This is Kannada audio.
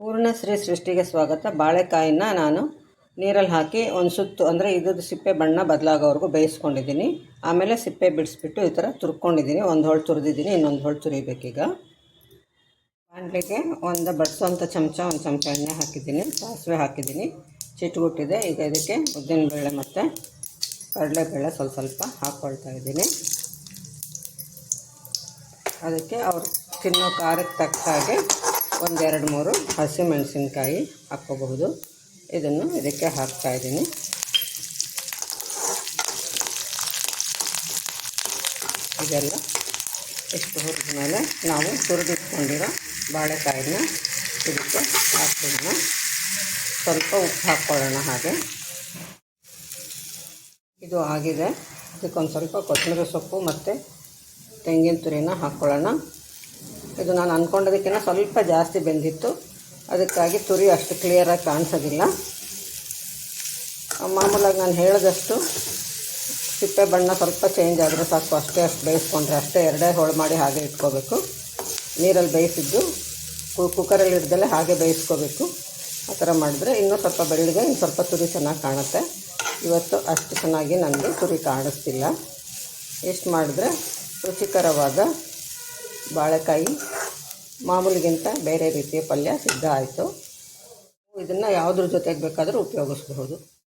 ಪೂರ್ಣ ಶ್ರೀ ಸೃಷ್ಟಿಗೆ ಸ್ವಾಗತ. ಬಾಳೆಕಾಯಿನ ನಾನು ನೀರಲ್ಲಿ ಹಾಕಿ ಒಂದು ಸುತ್ತು, ಅಂದರೆ ಇದ್ರದ್ದು ಸಿಪ್ಪೆ ಬಣ್ಣ ಬದಲಾಗೋವರೆಗೂ ಬೇಯಿಸ್ಕೊಂಡಿದ್ದೀನಿ. ಆಮೇಲೆ ಸಿಪ್ಪೆ ಬಿಡಿಸ್ಬಿಟ್ಟು ಈ ಥರ ತುರ್ಕೊಂಡಿದ್ದೀನಿ. ಒಂದು ಹೊಳು ತುರಿದಿದ್ದೀನಿ, ಇನ್ನೊಂದು ಹೊಳು ತುರಿಬೇಕೀಗ. ಬಾಣಲೆಗೆ ಒಂದು ಬಡಿಸೋಂಥ ಚಮಚ, ಒಂದು ಚಮಚ ಎಣ್ಣೆ ಹಾಕಿದ್ದೀನಿ, ಸಾಸಿವೆ ಹಾಕಿದ್ದೀನಿ. ಚಿಟ್ಗುಟ್ಟಿದೆ. ಈಗ ಇದಕ್ಕೆ ಉದ್ದಿನಬೇಳೆ ಮತ್ತು ಕಡಲೆಬೇಳೆ ಸ್ವಲ್ಪ ಸ್ವಲ್ಪ ಹಾಕ್ಕೊಳ್ತಾ ಇದ್ದೀನಿ. ಅದಕ್ಕೆ ಅವ್ರು ತಿನ್ನೋ ಖಾರಕ್ಕೆ ತಕ್ಕ ಹಾಗೆ ಒಂದೆರಡು ಮೂರು ಹಸಿಮೆಣಸಿನ್ಕಾಯಿ ಹಾಕ್ಕೋಬಹುದು. ಇದನ್ನು ಇದಕ್ಕೆ ಹಾಕ್ತಾ ಇದ್ದೀನಿ. ಇದೆಲ್ಲ ಎಷ್ಟು ಹುರಿದ ಮೇಲೆ ನಾವು ತುರಿದಿಟ್ಕೊಂಡಿರೋ ಬಾಳೆಕಾಯಿನ ಇದಕ್ಕೆ ಹಾಕ್ಕೊಳ್ಳೋಣ ಸ್ವಲ್ಪ ಉಪ್ಪು ಹಾಕ್ಕೊಳ್ಳೋಣ ಹಾಗೆ. ಇದು ಆಗಿದೆ. ಇದಕ್ಕೊಂದು ಸ್ವಲ್ಪ ಕೊತ್ತಂಬರಿ ಸೊಪ್ಪು ಮತ್ತು ತೆಂಗಿನ ತುರಿನ ಹಾಕ್ಕೊಳ್ಳೋಣ. ಇದು ನಾನು ಅಂದ್ಕೊಂಡೋದಕ್ಕಿಂತ ಸ್ವಲ್ಪ ಜಾಸ್ತಿ ಬೆಂದಿತ್ತು. ಅದಕ್ಕಾಗಿ ತುರಿ ಅಷ್ಟು ಕ್ಲಿಯರಾಗಿ ಕಾಣಿಸೋದಿಲ್ಲ. ಮಾಮೂಲಾಗಿ ನಾನು ಹೇಳಿದಷ್ಟು ಸಿಪ್ಪೆ ಬಣ್ಣ ಸ್ವಲ್ಪ ಚೇಂಜ್ ಆದರೆ ಸಾಕು. ಅಷ್ಟೇ ಅಷ್ಟು ಬೇಯಿಸ್ಕೊಂಡ್ರೆ ಅಷ್ಟೇ ಎರಡೇ ಹೋಳು ಮಾಡಿ ಹಾಗೆ ಇಟ್ಕೋಬೇಕು. ನೀರಲ್ಲಿ ಬೇಯಿಸಿದ್ದು ಕುಕ್ಕರಲ್ಲಿ ಹಿಡ್ದಲ್ಲೇ ಹಾಗೆ ಬೇಯಿಸ್ಕೋಬೇಕು. ಆ ಥರ ಮಾಡಿದ್ರೆ ಇನ್ನೂ ಸ್ವಲ್ಪ ಬೆಳ್ಳಿಗೆ ಇನ್ನು ಸ್ವಲ್ಪ ತುರಿ ಚೆನ್ನಾಗಿ ಕಾಣುತ್ತೆ. ಇವತ್ತು ಅಷ್ಟು ಚೆನ್ನಾಗಿ ನನಗೆ ತುರಿ ಕಾಣಿಸ್ತಿಲ್ಲ. ಎಷ್ಟು ಮಾಡಿದ್ರೆ ರುಚಿಕರವಾದ ಬಾಳೆಕಾಯಿ ಮಾಮೂಲಿಗಿಂತ ಬೇರೆ ರೀತಿಯ ಪಲ್ಯ ಸಿದ್ಧ ಆಯಿತು. ಇದನ್ನು ಯಾವುದ್ರ ಜೊತೆಗೆ ಬೇಕಾದರೂ ಉಪಯೋಗಿಸ್ಬಹುದು.